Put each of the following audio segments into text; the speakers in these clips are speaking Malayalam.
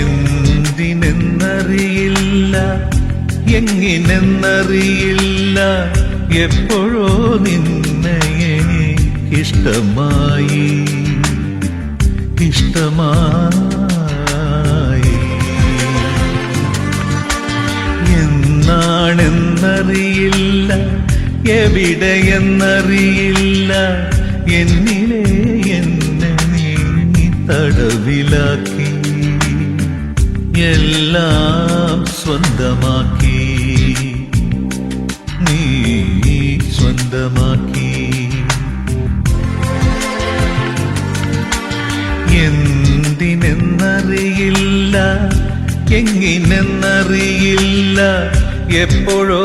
എന്തിനെന്നറിയില്ല എങ്ങിനെന്നറിയില്ല എപ്പോഴോ നിന്നെ ഇഷ്ടമായി ഇഷ്ടമായി. എന്നാണെന്നറിയില്ല എവിടെയെന്നറിയില്ല എന്നിലെ എന്നെ നീ തടവിലാക്കി. എല്ലാം സ്വന്തമാക്കി. നീ സ്വന്തമാക്കി. എന്തിനെന്നറിയില്ല എങ്ങിനെന്നറിയില്ല എപ്പോഴോ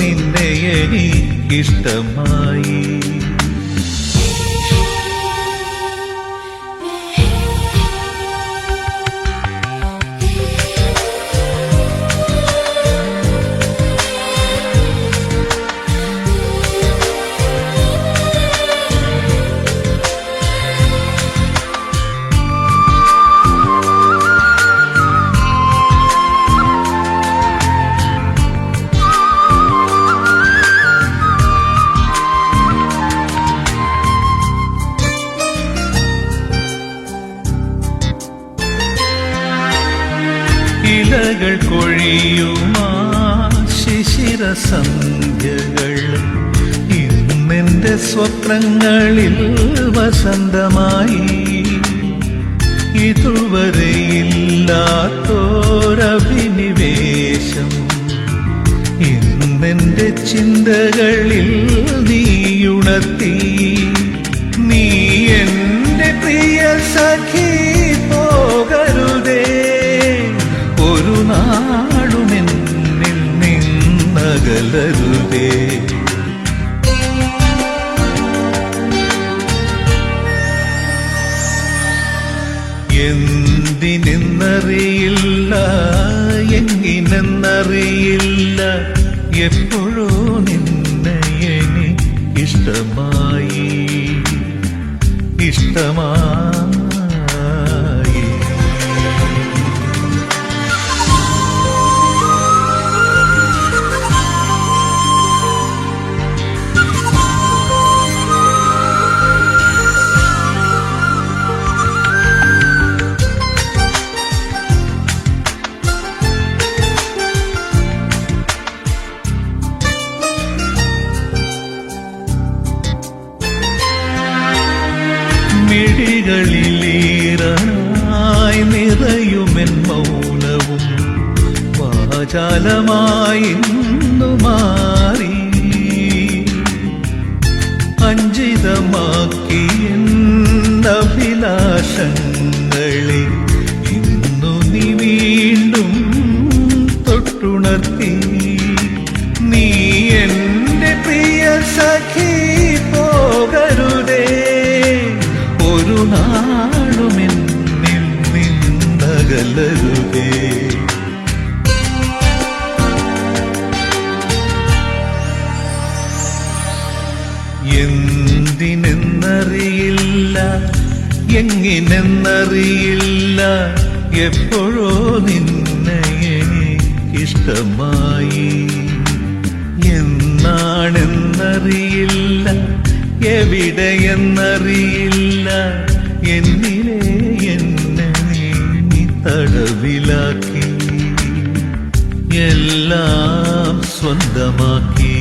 നിന്നെ എനിക്കിഷ്ടമായി. ഇലകൾ കൊഴിയുമാ. ശിശിര സന്ധ്യകൾ ഇന്നെന്റെ സ്വപ്നങ്ങളിൽ വസന്തമായി. ഇതുവരെയില്ലാത്തോരഭിനിവേശം. ഇന്നെന്റെ ചിന്തകളിൽ നീയുണർത്തി. എന്തിനെന്നറിയില്ല എങ്ങിനെന്നറിയില്ല എപ്പോഴോ നിന്നെ ഇഷ്ടമായി. ഇഷ്ടമായി മിഴികളിലീറനായി നിറയുമെൻ മൗനവും വാചാലമായി മാറി. അഞ്ചിതമാക്കി അഭിലാഷങ്ങളെ ഇന്നു നീ വീണ്ടും തൊട്ടുണർത്തി. നീ എന്റെ പ്രിയ സഖി. എന്തിനെന്നറിയില്ല എങ്ങിനെന്നറിയില്ല എപ്പോഴോ നിന്നെ എനിക്കിഷ്ടമായി. എന്നാണെന്നറിയില്ല എവിടെയെന്നറിയില്ല എന്നിലെ എന്നെ നീ തടവിലാക്കി എല്ലാം സ്വന്തമാക്കി